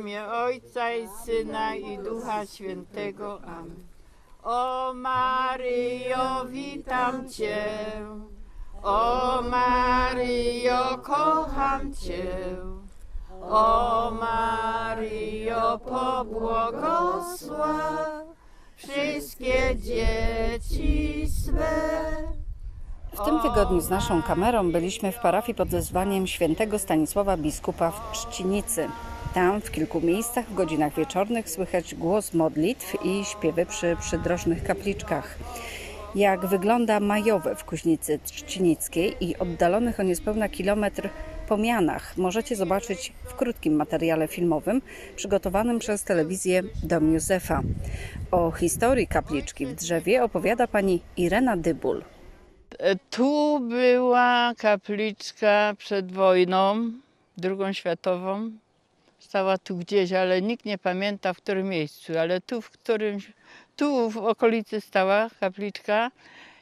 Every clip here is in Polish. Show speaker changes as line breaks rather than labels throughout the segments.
imię Ojca i Syna i Ducha Świętego. Amen. O Maryjo, witam Cię. O Maryjo, kocham Cię. O Maryjo, pobłogosław wszystkie dzieci swe.
W tym tygodniu z naszą kamerą byliśmy w parafii pod wezwaniem świętego Stanisława Biskupa w Trzcinicy. Tam w kilku miejscach w godzinach wieczornych słychać głos modlitw i śpiewy przy przydrożnych kapliczkach. Jak wygląda majowe w Kuźnicy Trzcinickiej i oddalonych o niespełna kilometr pomianach możecie zobaczyć w krótkim materiale filmowym przygotowanym przez telewizję Dom Józefa. O historii kapliczki w drzewie opowiada pani Irena Dybul.
Tu była kapliczka przed wojną, drugą światową. Stała tu gdzieś, ale nikt nie pamięta w którym miejscu, ale tu w którymś, tu w okolicy stała kapliczka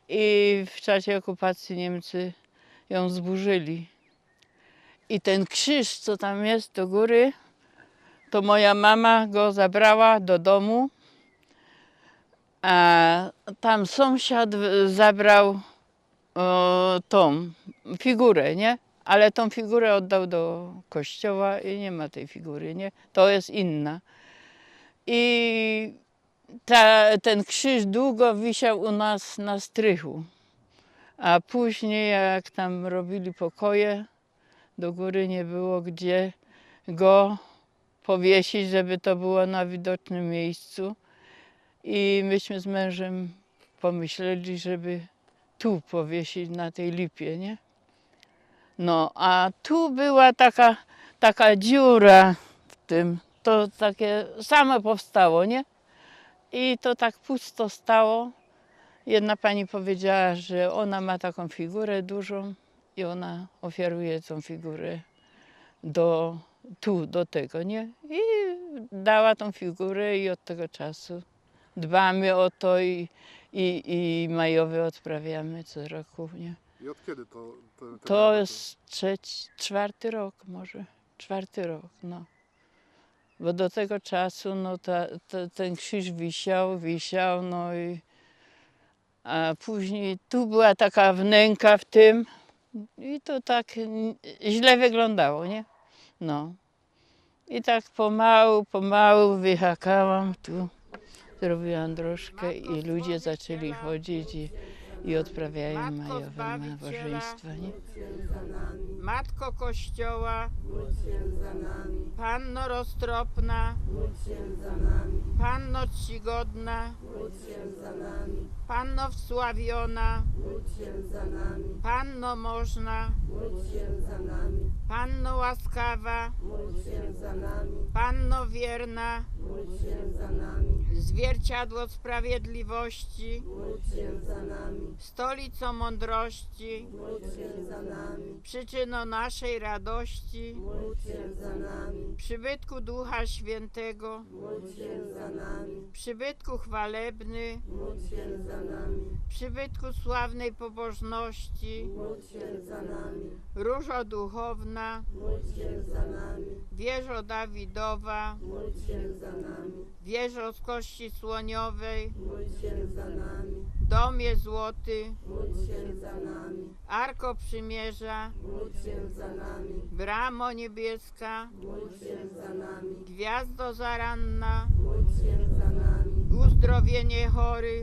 i w czasie okupacji Niemcy ją zburzyli. I ten krzyż, co tam jest do góry, to moja mama go zabrała do domu, a tam sąsiad zabrał o, tą figurę, nie? Ale tą figurę oddał do kościoła i nie ma tej figury, nie? To jest inna. I ta, ten krzyż długo wisiał u nas na strychu. A później, jak tam robili pokoje, do góry nie było gdzie go powiesić, żeby to było na widocznym miejscu. I myśmy z mężem pomyśleli, żeby tu powiesić na tej lipie, nie? No, a tu była taka, taka dziura w tym, to takie same powstało, nie? I to tak pusto stało. Jedna pani powiedziała, że ona ma taką figurę dużą i ona ofiaruje tą figurę do, tu, do tego, nie? I dała tą figurę i od tego czasu dbamy o to i, i, i odprawiamy co roku, nie?
I od kiedy to? to, te
To jest trzeci, czwarty rok może, czwarty rok, no. Bo do tego czasu, no ta, ta, ten krzyż wisiał, wisiał, no i a później tu była taka wnęka w tym i to tak źle wyglądało, nie? No. I tak pomału, pomału wyhakałam tu, zrobiłam drożkę i ludzie zaczęli chodzić i, i odprawiają Matko majowe nabożeństwa, nie?
Matko Kościoła,
Panno roztropna, Panno czcigodna, Panno wsławiona, Panno można, Panno łaskawa, Panno wierna, zwierciadło sprawiedliwości, stolico mądrości, przyczyno naszej radości, przybytku Ducha Świętego, przybytku chwalebny, przybytku sławnej pobożności, różo duchowna, wieżo Dawidowa, wieżo z kości słoniowej, domie złoty, arko przymierza, bramo niebieska, gwiazdo zaranna, uzdrowienie chory,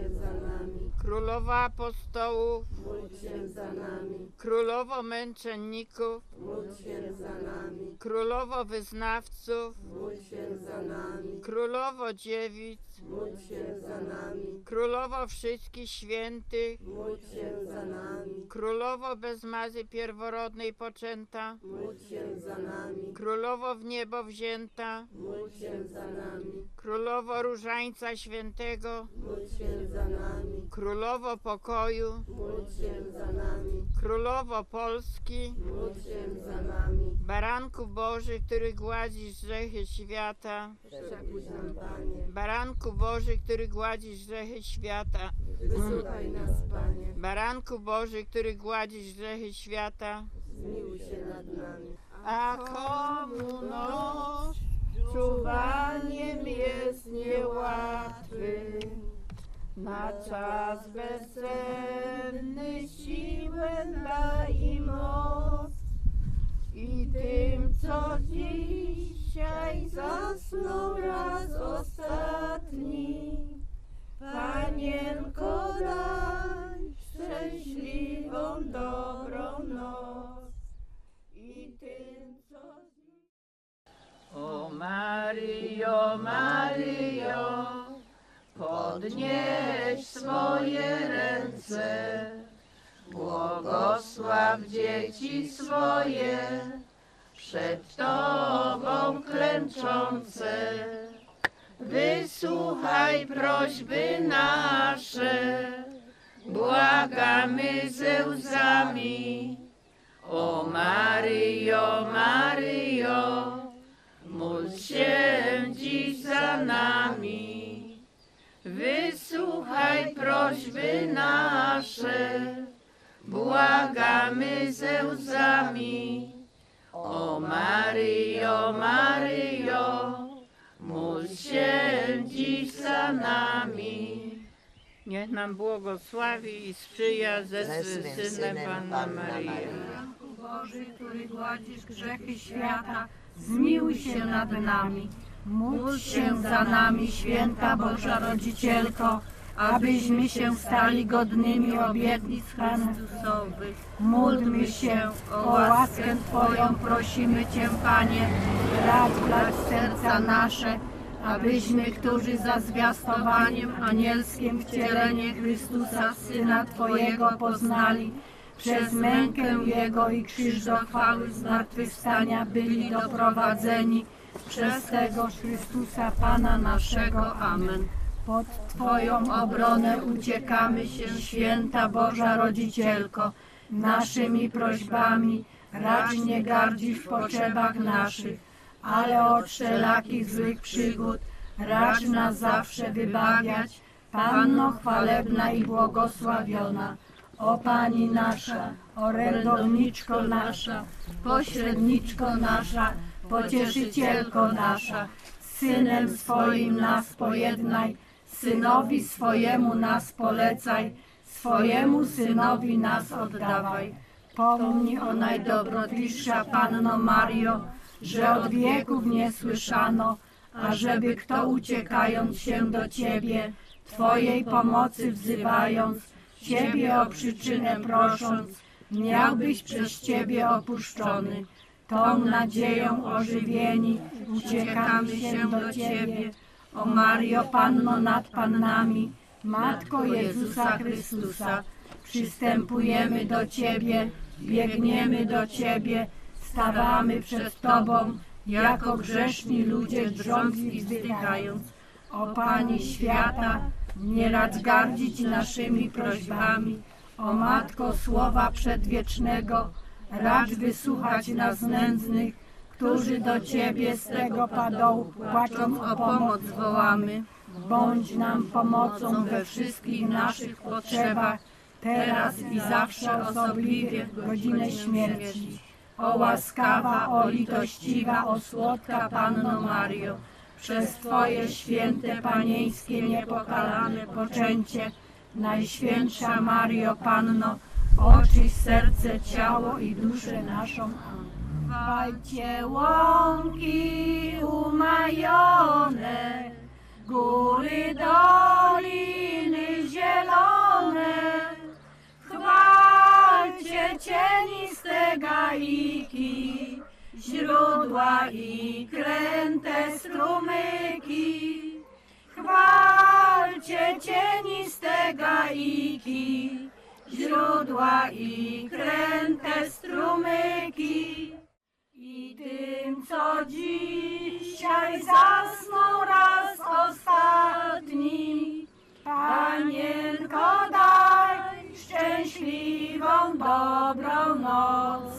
królowa apostołów, królowo męczenników, królowo wyznawców, królowo dziewic, królowo wszystkich świętych, królowo bez mazy pierworodnej poczęta, królowo w niebo wzięta, królowo różańca świętego, królowo pokoju,
Królowo Polski,
Módl się za nami,
Baranku Boży, który gładzisz grzechy świata,
przebudź nam Panie.
Baranku Boży, który gładzisz grzechy świata,
Wysłuchaj nas Panie,
Baranku Boży, który gładzisz grzechy świata,
zmiłuj się nad nami.
a komu noc czuwaniem jest niełatwy. Na czas bezsenny o Maryjo, Maryjo, podnieś swoje ręce, błogosław dzieci swoje, przed Tobą klęczące. Wysłuchaj prośby nasze, błagamy ze łzami. O Maryjo, módl się dziś za nami. Wysłuchaj prośby nasze, błagamy ze łzami. O Maryjo, Maryjo, módl się dziś za nami. Niech nam błogosławi i sprzyja ze swym synem Panna Maryja.
Boży, który gładzisz grzechy świata, zmiłuj się nad nami. Módl się za nami, święta Boża Rodzicielko, abyśmy się stali godnymi obietnic Chrystusowych. Módlmy się, o łaskę Twoją prosimy Cię, Panie, blać serca nasze, abyśmy, którzy za zwiastowaniem anielskim wcielenie Chrystusa, Syna Twojego poznali, przez mękę Jego i krzyż do chwały zmartwychwstania byli doprowadzeni przez tegoż Chrystusa Pana naszego. Amen. Pod Twoją obronę uciekamy się, święta Boża Rodzicielko, naszymi prośbami, racz nie gardzić w potrzebach naszych, ale od wszelakich złych przygód, racz nas zawsze wybawiać, Panno chwalebna i błogosławiona. O Pani nasza, orędowniczko nasza, pośredniczko nasza, pocieszycielko nasza, Synem swoim nas pojednaj, Synowi swojemu nas polecaj, swojemu Synowi nas oddawaj. Pomnij o najdobrodziejsza Panno Mario, że od wieków nie słyszano, ażeby kto uciekając się do Ciebie, Twojej pomocy wzywając, Ciebie o przyczynę prosząc, miałbyś przez Ciebie opuszczony. Tą nadzieją ożywieni uciekamy się do Ciebie. O Mario, Panno nad Pannami, Matko Jezusa Chrystusa, przystępujemy do Ciebie, biegniemy do Ciebie, stawamy przed Tobą, jako grzeszni ludzie drżąc i wzdychając. O Pani świata, nie racz gardzić naszymi prośbami. O Matko Słowa Przedwiecznego, racz wysłuchać nas nędznych, którzy do Ciebie z tego padołu płacząc o pomoc wołamy. Bądź nam pomocą we wszystkich naszych potrzebach, teraz i zawsze osobliwie w godzinę śmierci. O łaskawa, o litościwa, o słodka Panno Mario, przez Twoje święte panieńskie niepokalane poczęcie, Najświętsza Mario Panno, oczyś serce, ciało i duszę naszą. Chwalcie łąki umajone, góry, doliny zielone. Chwalcie cieniste gaiki, źródła i kręte strumyki. Chwalcie cieniste gaiki, źródła i kręte strumyki. I tym, co dzisiaj zasnął raz ostatni, Panienko daj szczęśliwą, dobrą noc.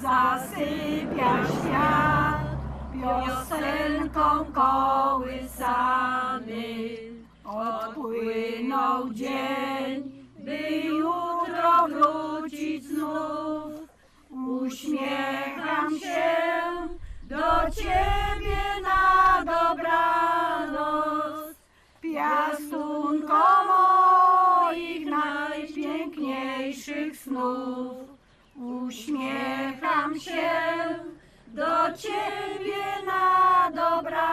Zasypia świat piosenką kołysany. Odpłynął dzień, by jutro wrócić znów. Uśmiecham się do Ciebie na dobranoc. Piastunko moich najpiękniejszych snów. Uśmiecham się do Ciebie na dobranoc.